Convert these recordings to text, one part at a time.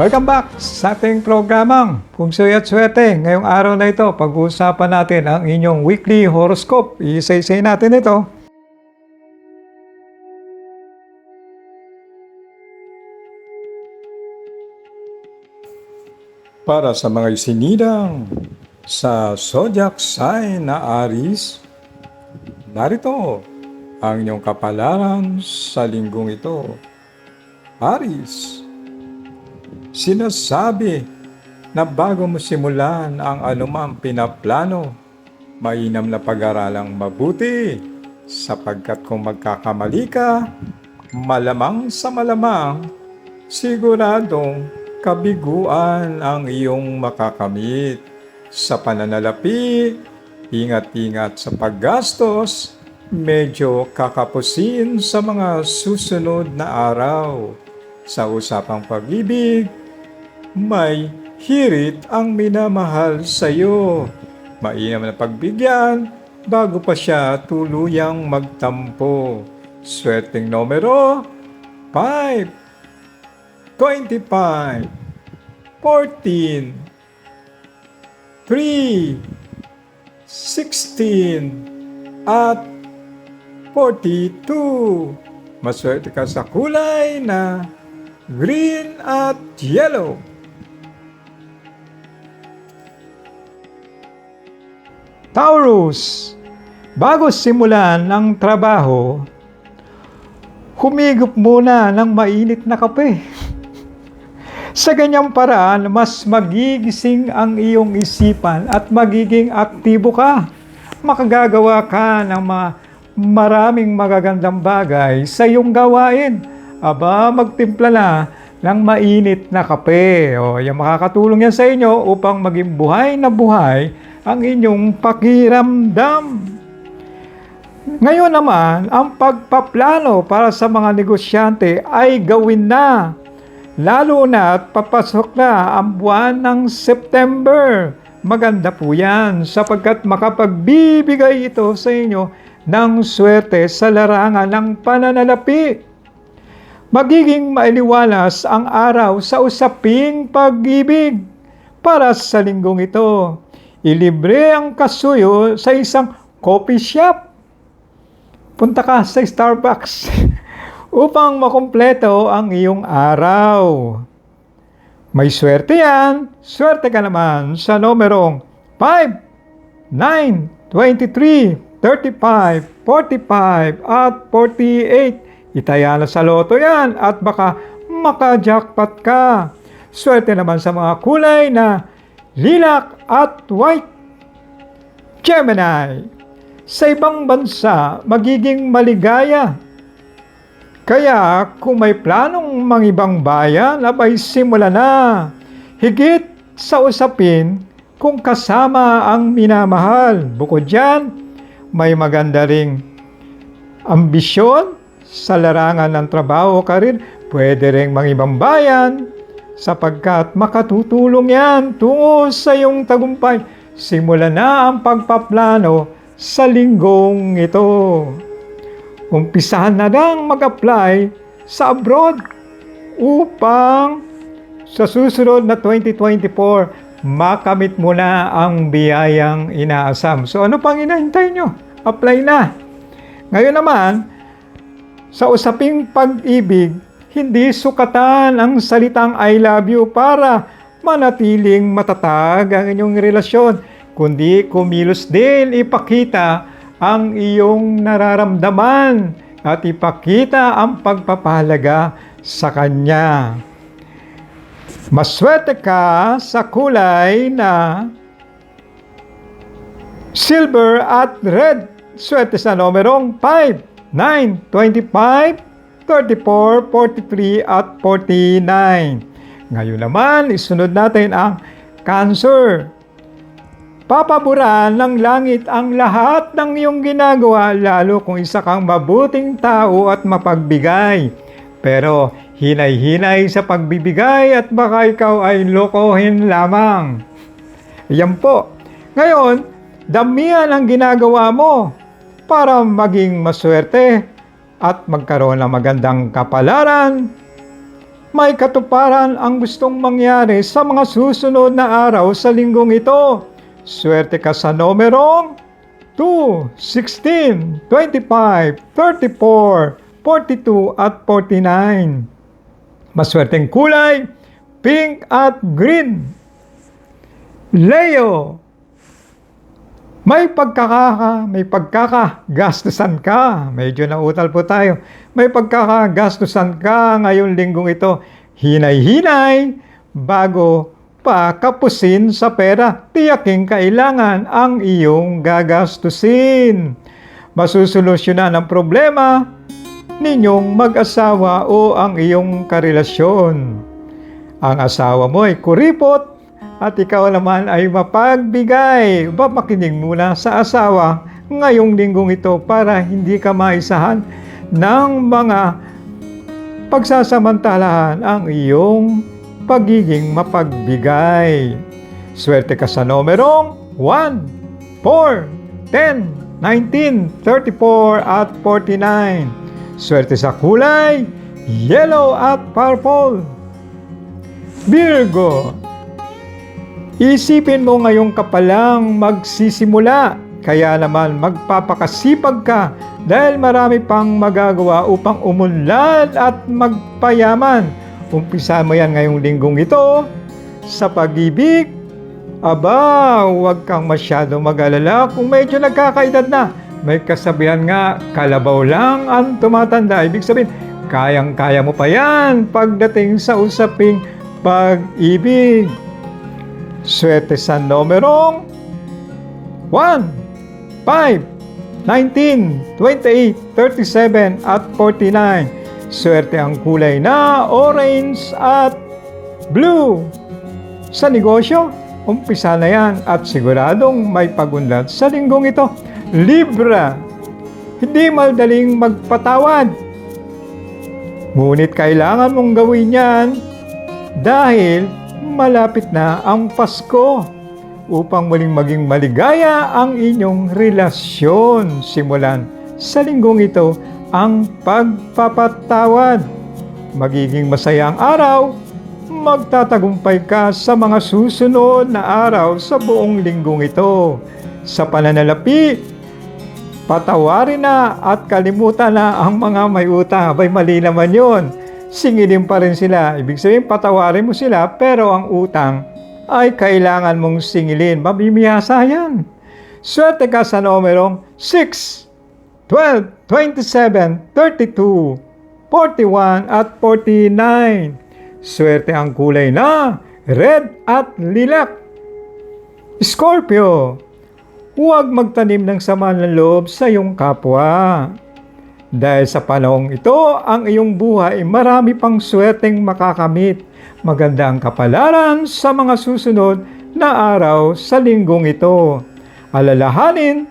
Welcome back sa ating programang Kung Suy at Swerte. Ngayong araw na ito, pag-uusapan natin ang inyong weekly horoscope. Isa-isay natin ito. Para sa mga isinidang sa zodiac sign na Aris, narito ang inyong kapalaran sa linggong ito. Aris, Sinasabi na bago mo simulan ang anumang pinaplano, mainam na pag-aralang mabuti sapagkat kung magkakamali ka, malamang sa malamang, siguradong kabiguan ang iyong makakamit. Sa pananalapi, ingat-ingat sa paggastos, medyo kakapusin sa mga susunod na araw. Sa usapang pag-ibig, may hirit ang minamahal sa iyo. Mainam na pagbigyan bago pa siya tuluyang magtampo. Swerteng numero 5, 25, 14, 3, 16, at 42. Maswerte ka sa kulay na green at yellow. Taurus, bago simulan ang trabaho, humigop muna ng mainit na kape. Sa ganyang paraan, mas magigising ang iyong isipan at magiging aktibo ka. Makagagawa ka ng mga maraming magagandang bagay sa iyong gawain. Aba, magtimpla na ng mainit na kape. O, yung makakatulong yan sa inyo upang maging buhay na buhay ang inyong pakiramdam. Ngayon naman, ang pagpaplano para sa mga negosyante ay gawin na. Lalo na at papasok na ang buwan ng September. Maganda po yan sapagkat makapagbibigay ito sa inyo ng swerte sa larangan ng pananalapi. Magiging mailiwalas ang araw sa usaping pag-ibig para sa linggong ito. Ilibre ang kasuyo sa isang coffee shop. Punta ka sa Starbucks upang makumpleto ang iyong araw. May swerte yan. Swerte ka naman sa numerong 5, 9, 23, 35, 45, at 48. Itaya na sa loto yan at baka makajackpot ka. Swerte naman sa mga kulay na lilac at white. Gemini, sa ibang bansa magiging maligaya. Kaya kung may planong mangibang bayan, abay simula na. Higit sa usapin kung kasama ang minamahal. Bukod dyan, may maganda ring ambisyon sa larangan ng trabaho ka rin. Pwede rin mangibang bayan sapagkat makatutulong yan tungo sa iyong tagumpay. Simula na ang pagpaplano sa linggong ito. Umpisahan na lang mag-apply sa abroad upang sa susunod na 2024 makamit mo na ang biyayang inaasam. So ano pang inahintay nyo? Apply na. Ngayon naman, sa usaping pag-ibig, hindi sukatan ang salitang I love you para manatiling matatag ang inyong relasyon, kundi kumilos din ipakita ang iyong nararamdaman at ipakita ang pagpapahalaga sa Kanya. Maswerte ka sa kulay na silver at red. Swerte sa numerong 5, 9, 25, 34, 43 at 49. Ngayon naman, isunod natin ang Cancer. Papaboran ng langit ang lahat ng iyong ginagawa lalo kung isa kang mabuting tao at mapagbigay. Pero hinay-hinay sa pagbibigay at baka ikaw ay lokohin lamang. Yan po. Ngayon, damihan ang ginagawa mo para maging maswerte at magkaroon ng magandang kapalaran may katuparan ang gustong mangyari sa mga susunod na araw sa linggong ito. Swerte ka sa numerong 2, 16, 25, 34, 42 at 49. Maswerteng kulay, pink at green. Leo, may pagkaka, may pagkakagastusan ka. Medyo nautal po tayo. May pagkakagastusan ka ngayong linggong ito. Hinay-hinay bago pa kapusin sa pera. Tiyaking kailangan ang iyong gagastusin. Masusolusyonan ang problema ninyong mag-asawa o ang iyong karelasyon. Ang asawa mo ay kuripot at ikaw naman ay mapagbigay. Ba makinig muna sa asawa ngayong linggong ito para hindi ka maisahan ng mga pagsasamantalahan ang iyong pagiging mapagbigay. Swerte ka sa numerong 1, 4, 10, 19, 34 at 49. Swerte sa kulay, yellow at purple. Virgo, Isipin mo ngayong kapalang magsisimula, kaya naman magpapakasipag ka dahil marami pang magagawa upang umunlad at magpayaman. Umpisa mo yan ngayong linggong ito sa pag-ibig. Aba, huwag kang masyado mag-alala kung medyo nagkakaedad na. May kasabihan nga, kalabaw lang ang tumatanda. Ibig sabihin, kayang-kaya mo pa yan pagdating sa usaping pag-ibig. Swerte sa numerong 1, 5, 19, 28, 37 at 49. Swerte ang kulay na orange at blue. Sa negosyo, umpisa na yan at siguradong may pagunlad sa linggong ito. Libra, hindi madaling magpatawad. Ngunit kailangan mong gawin yan dahil malapit na ang Pasko upang muling maging maligaya ang inyong relasyon. Simulan sa linggong ito ang pagpapatawad. Magiging masaya ang araw, magtatagumpay ka sa mga susunod na araw sa buong linggong ito. Sa pananalapi, patawarin na at kalimutan na ang mga may utang. Abay, mali naman yun singilin pa rin sila. Ibig sabihin, patawarin mo sila, pero ang utang ay kailangan mong singilin. Mabimiyasa yan. Swerte ka sa numerong 6, 12, 27, 32, 41 at 49. Swerte ang kulay na red at lilac. Scorpio, huwag magtanim ng sama ng loob sa iyong kapwa. Dahil sa panahong ito, ang iyong buhay marami pang swerteng makakamit. Maganda ang kapalaran sa mga susunod na araw sa linggong ito. Alalahanin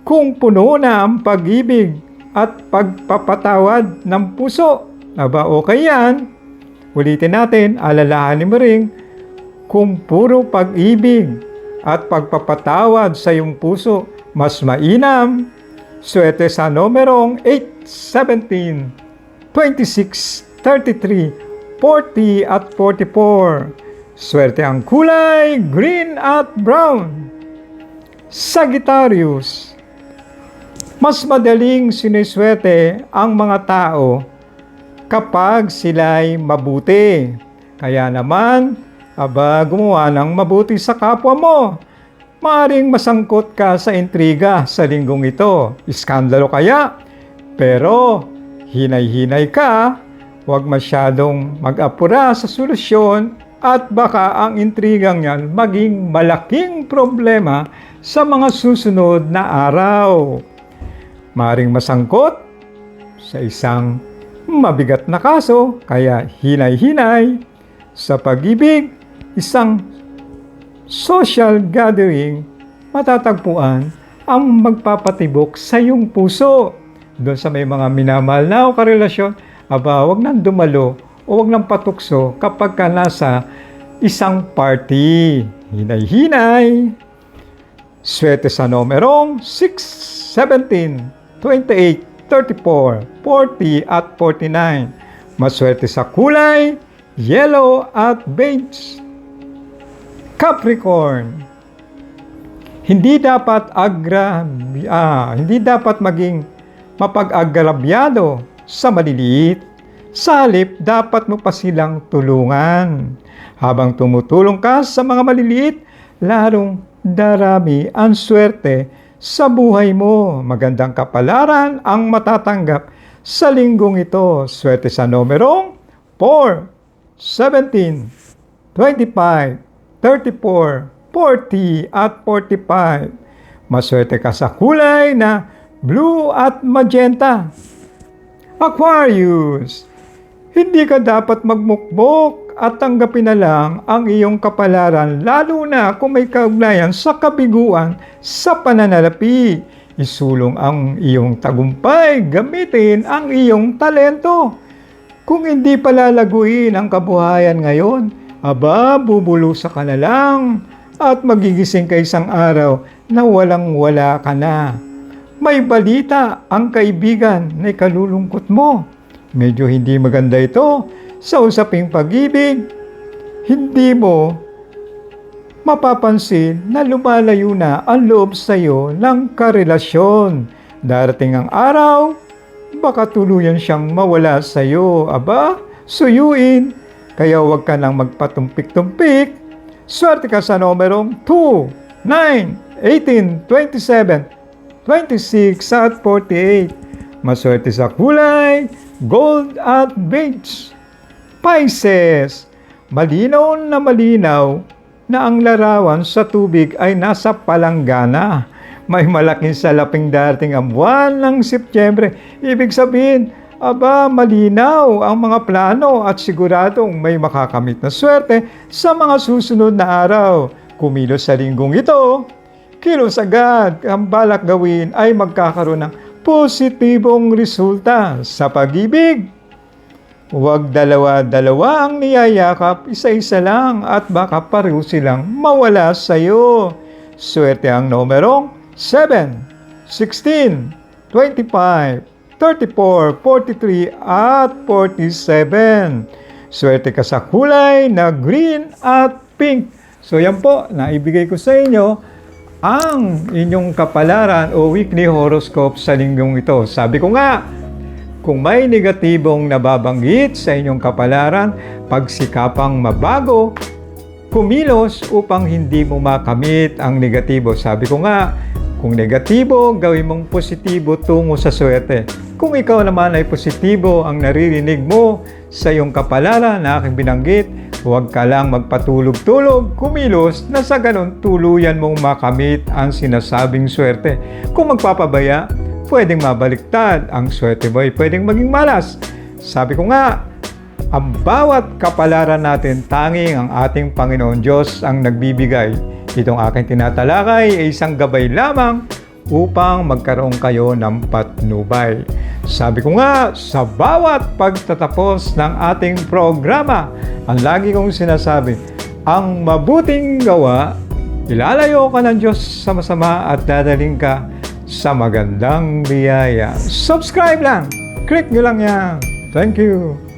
kung puno na ang pag-ibig at pagpapatawad ng puso. Aba okay yan? Ulitin natin, alalahanin mo rin kung puro pag-ibig at pagpapatawad sa iyong puso, mas mainam Swerte sa numerong 8, 17, 26, 33, 40 at 44. Swerte ang kulay, green at brown. Sagittarius. Mas madaling siniswerte ang mga tao kapag sila'y mabuti. Kaya naman, aba gumawa ng mabuti sa kapwa mo Maaring masangkot ka sa intriga sa linggong ito. Iskandalo kaya? Pero hinay-hinay ka, huwag masyadong mag-apura sa solusyon at baka ang intrigang yan maging malaking problema sa mga susunod na araw. Maring masangkot sa isang mabigat na kaso, kaya hinay-hinay sa pag-ibig, isang social gathering, matatagpuan ang magpapatibok sa iyong puso. Doon sa may mga minamahal na o karelasyon, aba, wag nang dumalo o wag nang patukso kapag ka nasa isang party. Hinay-hinay. Swerte sa numerong 6, 17, 28, 34, 40 at 49. Maswerte sa kulay, yellow at beige. Capricorn. Hindi dapat agra ah, hindi dapat maging mapag-agrabyado sa maliliit. Sa halip, dapat mo pa silang tulungan. Habang tumutulong ka sa mga maliliit, larong darami ang swerte sa buhay mo. Magandang kapalaran ang matatanggap sa linggong ito. Swerte sa numerong 4, 17, 25, 34, 40 at 45. Maswerte ka sa kulay na blue at magenta. Aquarius, hindi ka dapat magmukbok at tanggapin na lang ang iyong kapalaran lalo na kung may kaugnayan sa kabiguan sa pananalapi. Isulong ang iyong tagumpay, gamitin ang iyong talento. Kung hindi palalaguin ang kabuhayan ngayon, aba, bubulusa ka na lang at magigising ka isang araw na walang wala ka na. May balita ang kaibigan na ikalulungkot mo. Medyo hindi maganda ito sa usaping pag-ibig. Hindi mo mapapansin na lumalayo na ang loob sa iyo ng karelasyon. Darating ang araw, baka tuluyan siyang mawala sa iyo. Aba, suyuin. Kaya huwag ka nang magpatumpik-tumpik. Swerte ka sa numerong 2, 9, 18, 27, 26 at 48. Maswerte sa kulay, gold at beige. Pisces, malinaw na malinaw na ang larawan sa tubig ay nasa palanggana. May malaking salaping darating ang buwan ng Setyembre. Ibig sabihin, aba, malinaw ang mga plano at siguradong may makakamit na swerte sa mga susunod na araw. Kumilos sa linggong ito, kilos agad ang balak gawin ay magkakaroon ng positibong resulta sa pag-ibig. Huwag dalawa-dalawa ang niyayakap, isa-isa lang at baka pareho silang mawala sa iyo. Swerte ang numerong 7, 16, 25, 34, 43 at 47. Swerte ka sa kulay na green at pink. So yan po, naibigay ko sa inyo ang inyong kapalaran o weekly horoscope sa linggong ito. Sabi ko nga, kung may negatibong nababanggit sa inyong kapalaran, pagsikapang mabago, kumilos upang hindi mo makamit ang negatibo. Sabi ko nga, kung negatibo, gawin mong positibo tungo sa swerte. Kung ikaw naman ay positibo ang naririnig mo sa iyong kapalaran na aking binanggit, huwag ka lang magpatulog-tulog, kumilos na sa ganon tuluyan mong makamit ang sinasabing swerte. Kung magpapabaya, pwedeng mabaliktad. Ang swerte mo ay pwedeng maging malas. Sabi ko nga, ang bawat kapalaran natin, tanging ang ating Panginoon Diyos ang nagbibigay. Itong aking tinatalakay ay isang gabay lamang upang magkaroon kayo ng patnubay. Sabi ko nga, sa bawat pagtatapos ng ating programa, ang lagi kong sinasabi, ang mabuting gawa, ilalayo ka ng Diyos sa masama at dadaling ka sa magandang biyaya. Subscribe lang! Click nyo lang yan. Thank you.